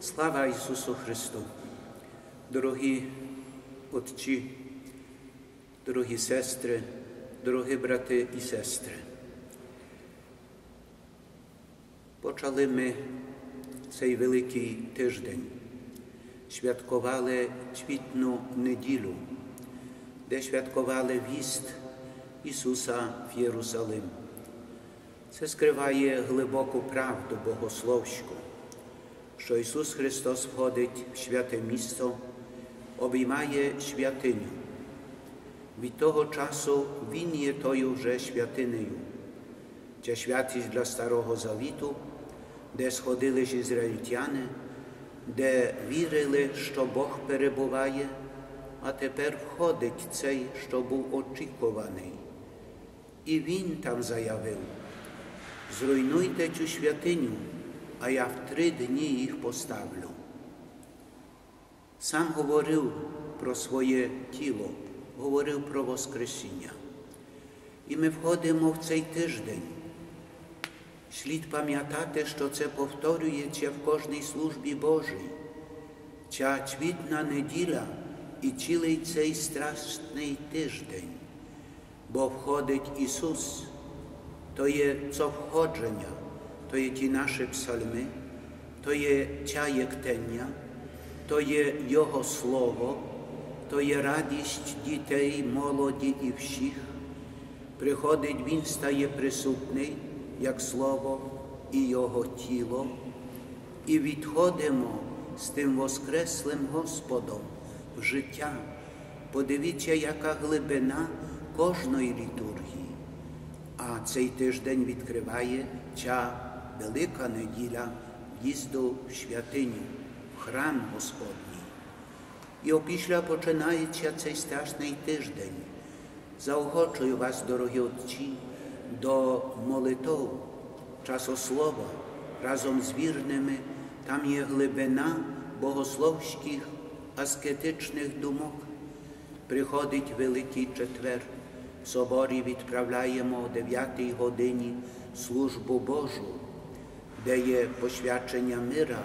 Слава Ісусу Христу! Дорогі отці, дорогі сестри, дорогі брати і сестри. Почали ми цей великий тиждень, святкували цвітну неділю, де святкували віст Ісуса в Єрусалим. Це скриває глибоку правду богословську, що Ісус Христос входить в святе місто, обіймає святиню. Від того часу Він є тою вже святинею. Ця святість для Старого Завіту, де сходили ж ізраїльтяни, де вірили, що Бог перебуває, а тепер входить цей, що був очікуваний. І Він там заявив, зруйнуйте цю святиню, а я в три дні їх поставлю. Сам говорив про своє тіло, говорив про Воскресіння. І ми входимо в цей тиждень. Слід пам'ятати, що це повторюється в кожній службі Божій. Ця цвітна неділя і цілий цей страшний тиждень, бо входить Ісус, то є це входження, то є ті наші псальми, то є ця єктення, то є Його Слово, то є радість дітей, молоді і всіх. Приходить Він стає присутний, як Слово і Його тіло, і відходимо з тим Воскреслим Господом в життя. Подивіться, яка глибина кожної літургії. А цей тиждень відкриває ця велика неділя в'їзду в святиню, в храм Господній. І опісля починається цей страшний тиждень. Заохочую вас, дорогі отці, до молитов, часослова разом з вірними. Там є глибина богословських аскетичних думок. Приходить Великий четвер. В соборі відправляємо о 9 годині службу Божу, daje poświadczenia myra,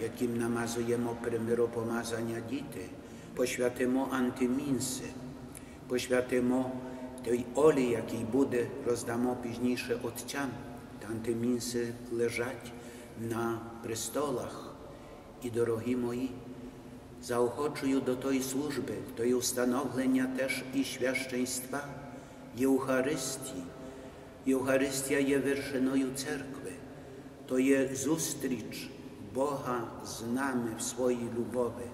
jakim namazujemy prymyro pomazania dity, poświatemo antyminsy, poświatemo tej oli, jakiej budy rozdamo późniejsze odcian. Te antyminsy leżać na prystolach I drogi moi, zaochoczuję do tej służby, do jej ustanowienia też i świadczeństwa, Eucharystii. Eucharystia je wyrszynoju cerkwi. То є зустріч Бога з нами в своїй любові.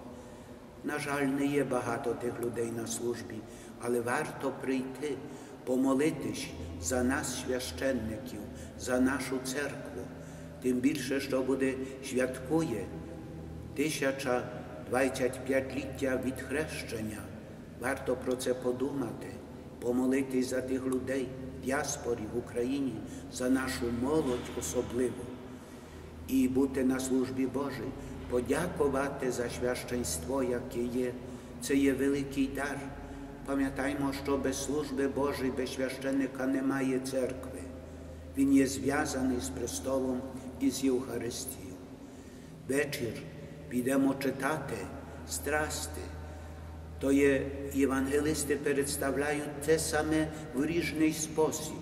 На жаль, не є багато тих людей на службі, але варто прийти, помолитись за нас, священників, за нашу церкву, тим більше, що буде святкує 1025-ліття від хрещення. Варто про це подумати, помолитись за тих людей, діаспорі в Україні, за нашу молодь особливо, і бути на службі Божій, подякувати за священство, яке є. Це є великий дар. Пам'ятаймо, що без служби Божої, без священника немає церкви. Він є зв'язаний з престолом і з Євхаристією. Вечір підемо читати страсти. То є євангелисти представляють те саме в різний спосіб,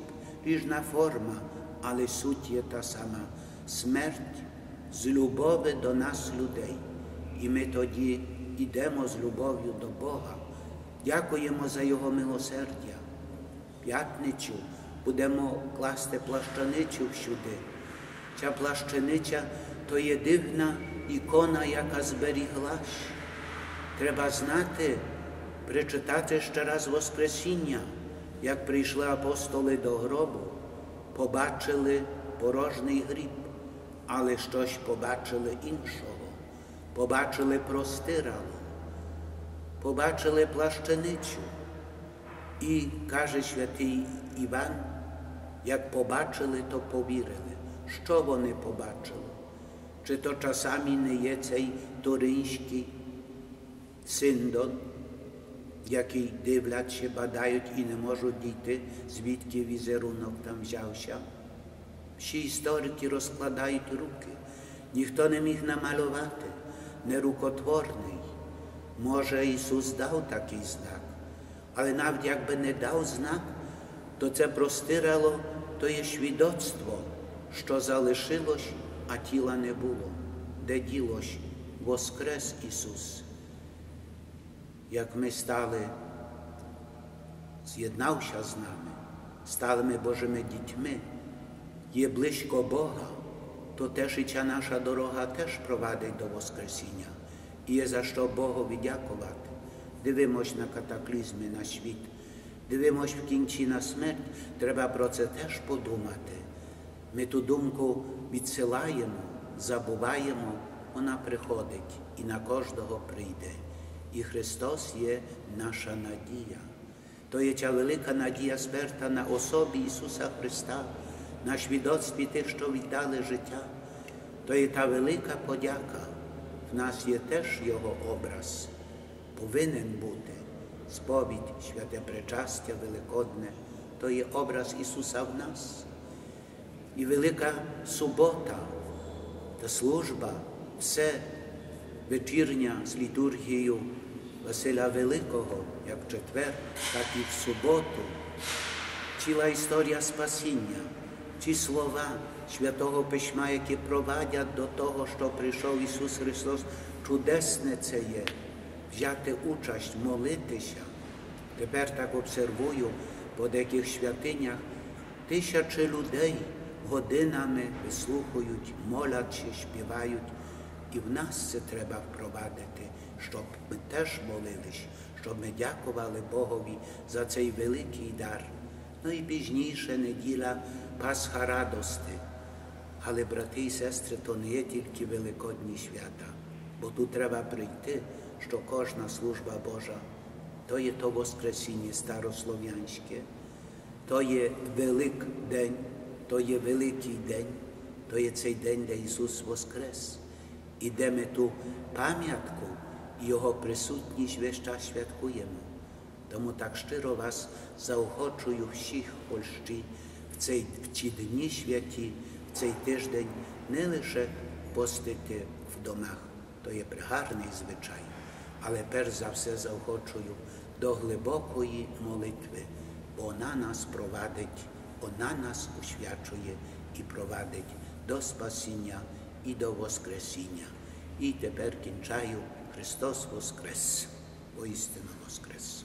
різна форма, але суть є та сама смерть з любові до нас, людей. І ми тоді йдемо з любов'ю до Бога. Дякуємо за Його милосердя. П'ятницю будемо класти плащаницю всюди. Ця плащаниця то є дивна ікона, яка зберіглась. Треба знати, прочитати ще раз Воскресіння, як прийшли апостоли до гробу, побачили порожній гріб, але щось побачили іншого, побачили простирало, побачили плащаницю. І каже святий Іван, як побачили, то повірили. Що вони побачили? Чи то часами не є цей туринський синдон, який дивляться, бадають і не можуть дійти, звідки візерунок там взявся? Всі історики розкладають руки. ніхто не міг намалювати, нерукотворний. Може, Ісус дав такий знак, але навіть якби не дав знак, то це простирало то є свідоцтво, що залишилось, а тіла не було, де ділось Воскрес Ісус. Як ми стали, з'єднався з нами, стали ми Божими дітьми, є близько Бога, то теж і ця наша дорога теж провадить до Воскресіння. І є за що Богові дякувати. Дивимось на катаклізми на світ, дивимось в кінці на смерть, треба про це теж подумати. Ми ту думку відсилаємо, забуваємо, вона приходить і на кожного прийде. І Христос є наша надія. То є ця велика надія сперта на особі Ісуса Христа, на свідоцтві тих, що віддали життя. То є та велика подяка. В нас є теж Його образ, повинен бути сповідь, святе причастя Великодне, то є образ Ісуса в нас. І велика субота та служба, все вечірня з літургією Василя Великого, як в четвер, так і в суботу. Ціла історія спасіння, ці слова Святого Письма, які провадять до того, що прийшов Ісус Христос, чудесне це є, взяти участь, молитися. Тепер так обсервую по деяких святинях тисячі людей годинами вислухають, моляться, співають. І в нас це треба впровадити, щоб ми теж молились, щоб ми дякували Богові за цей великий дар. Ну і пізніше неділя Пасха радости. Але, брати і сестри, то не є тільки великодні свята, бо тут треба прийти, що кожна служба Божа то є то Воскресіння старослов'янське, то є велик день, то є великий день, то є цей день, де Ісус Воскрес. І де ми ту пам'ятку Його присутність весь час святкуємо. Тому так щиро вас заохочую всіх Польщі в цей в ці дні святі, в цей тиждень не лише постити в домах, то є пригарний звичай, але перш за все заохочую до глибокої молитви, бо вона нас провадить, вона нас усвячує і провадить до спасіння і до Воскресіння. І тепер кінчаю Христос Воскрес, воістину Воскрес.